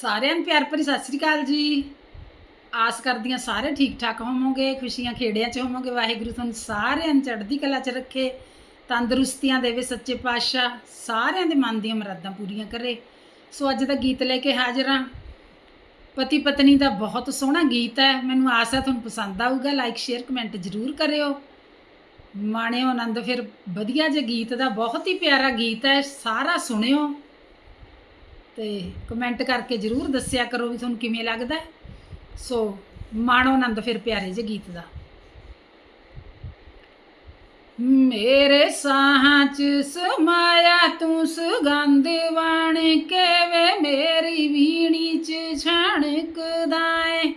ਸਾਰਿਆਂ ਨੂੰ ਪਿਆਰ ਭਰੀ ਸਤਿ ਸ੍ਰੀ ਅਕਾਲ ਜੀ। ਆਸ ਕਰਦੀਆਂ ਸਾਰੇ ਠੀਕ ਠਾਕ ਹੋਵੋਗੇ, ਖੁਸ਼ੀਆਂ ਖੇੜਿਆਂ 'ਚ ਹੋਵੋਗੇ, ਵਾਹਿਗੁਰੂ ਤੁਹਾਨੂੰ ਸਾਰਿਆਂ ਨੂੰ ਚੜ੍ਹਦੀ ਕਲਾ 'ਚ ਰੱਖੇ, ਤੰਦਰੁਸਤੀਆਂ ਦੇਵੇ ਸੱਚੇ ਪਾਤਸ਼ਾਹ ਸਾਰਿਆਂ ਦੇ ਮਨ ਦੀਆਂ ਮੁਰਾਦਾਂ ਪੂਰੀਆਂ ਕਰੇ। ਸੋ ਅੱਜ ਦਾ ਗੀਤ ਲੈ ਕੇ ਹਾਜ਼ਰ ਹਾਂ। ਪਤੀ ਪਤਨੀ ਦਾ ਬਹੁਤ ਸੋਹਣਾ ਗੀਤ ਹੈ, ਮੈਨੂੰ ਆਸ ਹੈ ਤੁਹਾਨੂੰ ਪਸੰਦ ਆਊਗਾ ਲਾਈਕ ਸ਼ੇਅਰ ਕਮੈਂਟ ਜ਼ਰੂਰ ਕਰਿਓ। ਮਾਣਿਓ ਆਨੰਦ, ਫਿਰ ਵਧੀਆ ਜੇ ਗੀਤ ਦਾ ਬਹੁਤ ਹੀ ਪਿਆਰਾ ਗੀਤ ਹੈ, ਸਾਰਾ ਸੁਣਿਓ। ਤੇ ਕਮੈਂਟ ਕਰਕੇ ਜਰੂਰ ਦੱਸਿਆ ਕਰੋ ਵੀ ਤੁਹਾਨੂੰ ਕਿਵੇਂ ਲੱਗਦਾ ਸੋ ਮਾਣੋ ਆਨੰਦ ਫਿਰ ਪਿਆਰੇ ਜੇ ਗੀਤ ਦਾ। ਮੇਰੇ ਸਾਹਾਂ 'ਚ ਸਮਾਇਆ ਤੂੰ ਸੁਗੰਧ ਵਾਣ ਕੇ ਵੇ ਮੇਰੀ ਵੀਣੀ 'ਚ ਛਣਕਦਾ ਏ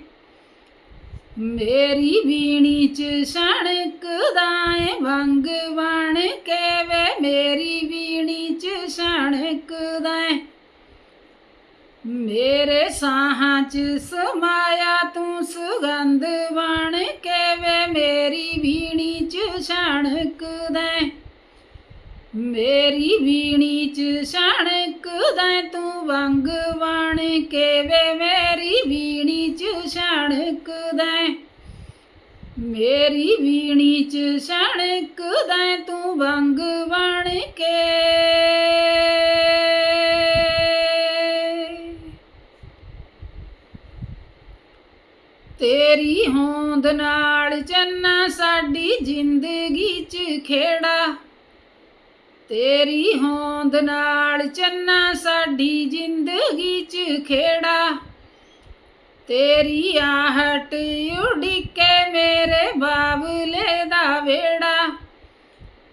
ਮੇਰੀ ਵੀਣੀ 'ਚ ਛਣਕਦਾ ਏ ਵੰਗ ਵਣ ਕੇ ਵੇ ਮੇਰੀ ਵੀਣੀ 'ਚ ਛਣਕਦਾ ਏ ਮੇਰੇ ਸਾਹਾਂ 'ਚ ਸਮਾਇਆ ਤੂੰ ਸੁਗੰਧ ਬਣ ਕੇ ਵੇ ਮੇਰੀ ਵੀਣੀ 'ਚ ਛਣਕਦਾ ਮੇਰੀ ਵੀਣੀ 'ਚ ਛਣਕਦਾ ਤੂੰ ਵੰਗ ਬਣ ਕੇ ਵੇ ਮੇਰੀ ਵੀਣੀ 'ਚ ਛਣਕਦਾ ਮੇਰੀ ਵੀਣੀ 'ਚ ਛਣਕਦਾ ਤੂੰ ਵੰਗ ਬਣ ਕੇ ਤੇਰੀ ਹੋਂਦ ਨਾਲ ਚੰਨਾ ਸਾਡੀ ਜ਼ਿੰਦਗੀ 'ਚ ਖੇੜਾ। ਤੇਰੀ ਹੋਂਦ ਨਾਲ ਚੰਨਾ ਸਾਡੀ ਜ਼ਿੰਦਗੀ 'ਚ ਖੇੜਾ। ਤੇਰੀ ਆਹਟ ਉਡੀਕੇ ਮੇਰੇ ਬਾਬਲੇ ਦਾ ਵੇੜਾ।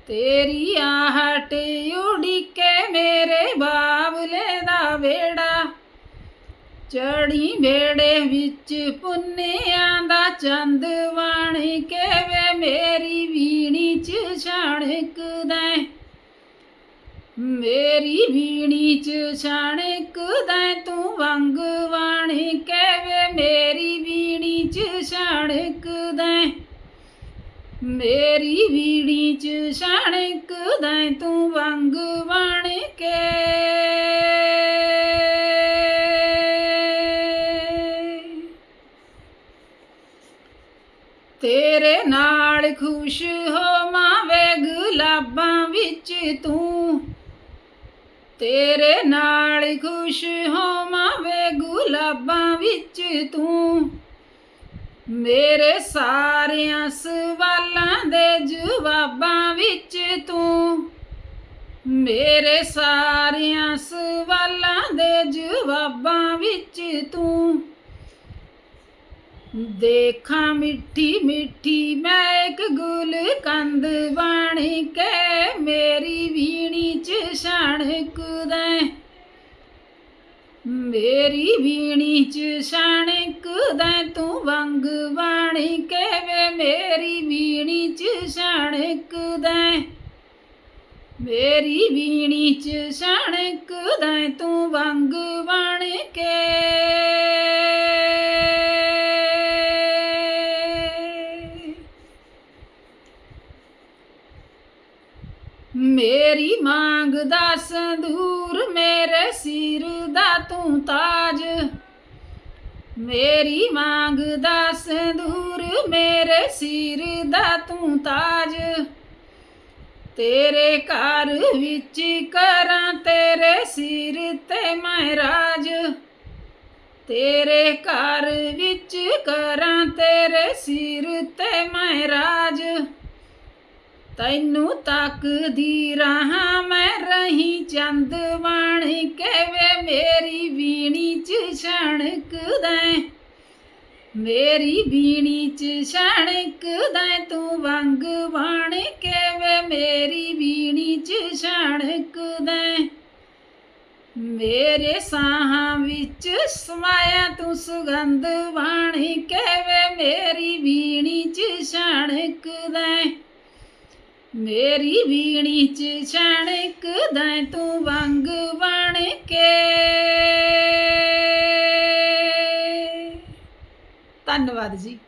ਤੇਰੀ ਆਹਟ ਉਡੀਕੇ ਮੇਰੇ ਚੜੀ ਵੇੜੇ ਵਿੱਚ ਪੁੰਨਿਆਂ ਦਾ ਚੰਦ ਵਣ ਕੇ ਵੇ ਮੇਰੀ ਵੀਣੀ ਚ ਛਣਕਦਾ ਏ। ਮੇਰੀ ਵੀਣੀ ਚ ਛਣਕਦਾ ਏ ਤੂੰ ਵੰਗ ਵਣ ਕੇ ਵੇ ਮੇਰੀ ਵੀਣੀ ਚ ਛਣਕਦਾ ਮੇਰੀ ਵੀੜੀ ਚ ਛਣਕਦਾ ਏ ਤੂੰ ਵੰਗ ਬਣ ਕੇ ਤੇਰੇ ਨਾਲ ਖੁਸ਼ ਹੋਵਾਂਵੇ ਗੁਲਾਬਾਂ ਵਿੱਚ ਤੂੰ। ਤੇਰੇ ਨਾਲ ਖੁਸ਼ ਹੋਵਾਂਵੇ ਗੁਲਾਬਾਂ ਵਿੱਚ ਤੂੰ। ਮੇਰੇ ਸਾਰਿਆਂ ਸਵਾਲਾਂ ਦੇ ਜਵਾਬਾਂ ਵਿੱਚ ਤੂੰ। ਮੇਰੇ ਸਾਰਿਆਂ ਸਵਾਲਾਂ ਦੇ ਜਵਾਬਾਂ ਵਿੱਚ ਤੂੰ। ਦੇਖਾਂ ਮਿੱਠੀ ਮਿੱਠੀ, ਮੈਂ ਇੱਕ ਗੁਲ ਕੰਦ ਬਣ ਕੇ ਮੇਰੀ ਵੀਣੀ ਚ ਛਣਕਦਾ ਏ। ਮੇਰੀ ਵੀਣੀ ਚ ਛਣਕਦਾ ਏ ਤੂੰ ਵੰਗ ਬਣ ਕੇ ਵੇ ਮੇਰੀ ਵੀਣੀ ਚ ਛਣਕਦਾ ਏ। ਮੇਰੀ ਵੀਣੀ ਚ ਛਣਕਦਾ ਏ ਤੂੰ ਵੰਗ ਬਣ ਕੇ ਮੇਰੀ ਮੰਗ ਦਾ ਸੰਦੂਰ ਮੇਰੇ ਸਿਰ ਦਾ ਤੂੰ ਤਾਜ। ਮੇਰੀ ਮੰਗ ਦਾ ਸੰਦੂਰ ਮੇਰੇ ਸਿਰ ਦਾ ਤੂੰ ਤਾਜ। ਤੇਰੇ ਘਰ ਵਿੱਚ ਕਰਾਂ ਤੇਰੇ ਸਿਰ ਤੇ ਮੈਂ ਰਾਜ। ਤੇਰੇ ਘਰ ਵਿੱਚ ਕਰਾਂ ਤੇਰੇ ਸਿਰ ਤੇ ਮੈਂ ਰਾਜ। ਤੈਨੂੰ ਤੱਕਦੀ ਰਹਾ ਮੈਂ ਰਹੀ ਚੰਦ ਬਣ ਕੇ ਮੇਰੀ ਵੀਣੀ ਚ ਛਣਕਦਾ ਏ। ਮੇਰੀ ਵੀਣੀ ਚ ਛਣਕਦਾ ਏ ਤੂੰ ਵੰਗ ਬਣ ਕੇ ਮੇਰੀ ਵੀਣੀ ਚ ਛਣਕਦਾ ਏ। ਮੇਰੇ ਸਾਹਾਂ ਵਿੱਚ ਸਮਾਇਆ ਤੂੰ ਸੁਗੰਧ ਬਣ ਕੇ ਮੇਰੀ ਵੀਣੀ ਚ ਛਣਕਦਾ ਏ। ਮੇਰੀ ਵੀਣੀ ਚ ਛਣਕਦਾ ਏ ਤੂੰ ਵੰਗ ਬਣ ਕੇ। ਧੰਨਵਾਦ ਜੀ।